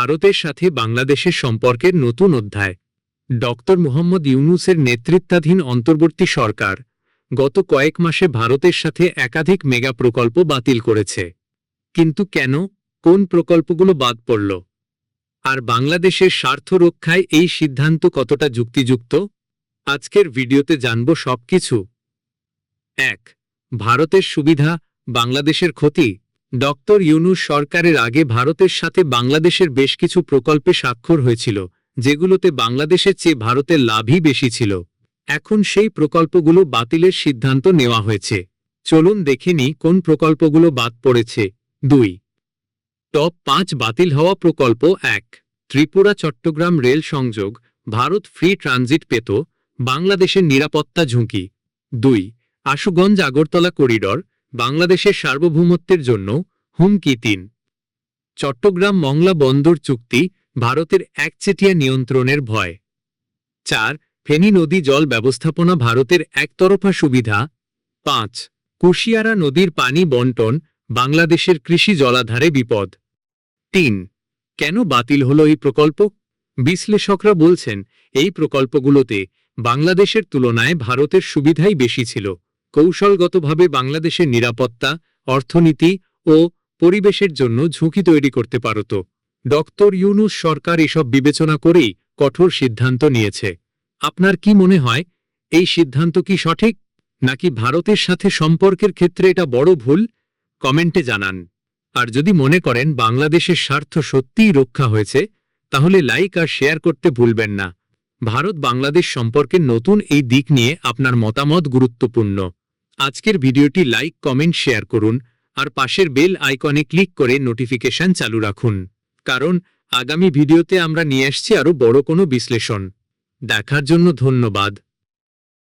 ভারতের সাথে বাংলাদেশের সম্পর্কের নতুন অধ্যায়। ডক্টর মোহাম্মদ ইউনুসের নেতৃত্বাধীন অন্তর্বর্তী সরকার গত কয়েক মাসে ভারতের সাথে একাধিক মেগা প্রকল্প বাতিল করেছে। কিন্তু কেন? কোন প্রকল্পগুলো বাদ পড়ল? আর বাংলাদেশের স্বার্থ রক্ষায় এই সিদ্ধান্ত কতটা যুক্তিযুক্ত? আজকের ভিডিওতে জানব সবকিছু। এক, ভারতের সুবিধা, বাংলাদেশের ক্ষতি। ডক্টর ইউনুস সরকারের আগে ভারতের সাথে বাংলাদেশের বেশ কিছু প্রকল্পে স্বাক্ষর হয়েছিল, যেগুলোতে বাংলাদেশের চেয়ে ভারতের লাভই বেশি ছিল। এখন সেই প্রকল্পগুলো বাতিলের সিদ্ধান্ত নেওয়া হয়েছে। চলুন দেখেনি কোন প্রকল্পগুলো বাদ পড়েছে। দুই। টপ পাঁচ বাতিল হওয়া প্রকল্প এক। ত্রিপুরা চট্টগ্রাম রেল সংযোগ, ভারত ফ্রি ট্রানজিট পেত, বাংলাদেশের নিরাপত্তা ঝুঁকি। দুই। আশুগঞ্জ আগরতলা করিডর বাংলাদেশের সার্বভৌমত্বের জন্য হুমকি তিন। চট্টগ্রাম মংলা বন্দর চুক্তি ভারতের একচেটিয়া নিয়ন্ত্রণের ভয়। চার, ফেনী নদী জল ব্যবস্থাপনা ভারতের একতরফা সুবিধা। পাঁচ, কুশিয়ারা নদীর পানি বন্টন বাংলাদেশের কৃষি জলাধারে বিপদ। তিন, কেন বাতিল হল এই প্রকল্প? বিশ্লেষকরা বলছেন, এই প্রকল্পগুলোতে বাংলাদেশের তুলনায় ভারতের সুবিধাই বেশি ছিল। কৌশলগতভাবে বাংলাদেশের নিরাপত্তা, অর্থনীতি ও পরিবেশের জন্য ঝুঁকি তৈরি করতে পারত ডক্টর ইউনুস সরকার এসব বিবেচনা করেই কঠোর সিদ্ধান্ত নিয়েছে। আপনার কি মনে হয়, এই সিদ্ধান্ত কি সঠিক, নাকি ভারতের সাথে সম্পর্কের ক্ষেত্রে এটা বড় ভুল? কমেন্টে জানান। আর যদি মনে করেন বাংলাদেশের স্বার্থ সত্যিই রক্ষা হয়েছে, তাহলে লাইক আর শেয়ার করতে ভুলবেন না। ভারত বাংলাদেশ সম্পর্কের নতুন এই দিক নিয়ে আপনার মতামত গুরুত্বপূর্ণ। আজকের ভিডিওটি লাইক, কমেন্ট, শেয়ার করুন আর পাশের বেল আইকনে ক্লিক করে নোটিফিকেশন চালু রাখুন। কারণ আগামী ভিডিওতে আমরা নিয়ে আসছি আরও বড় কোনো বিশ্লেষণ। দেখার জন্য ধন্যবাদ।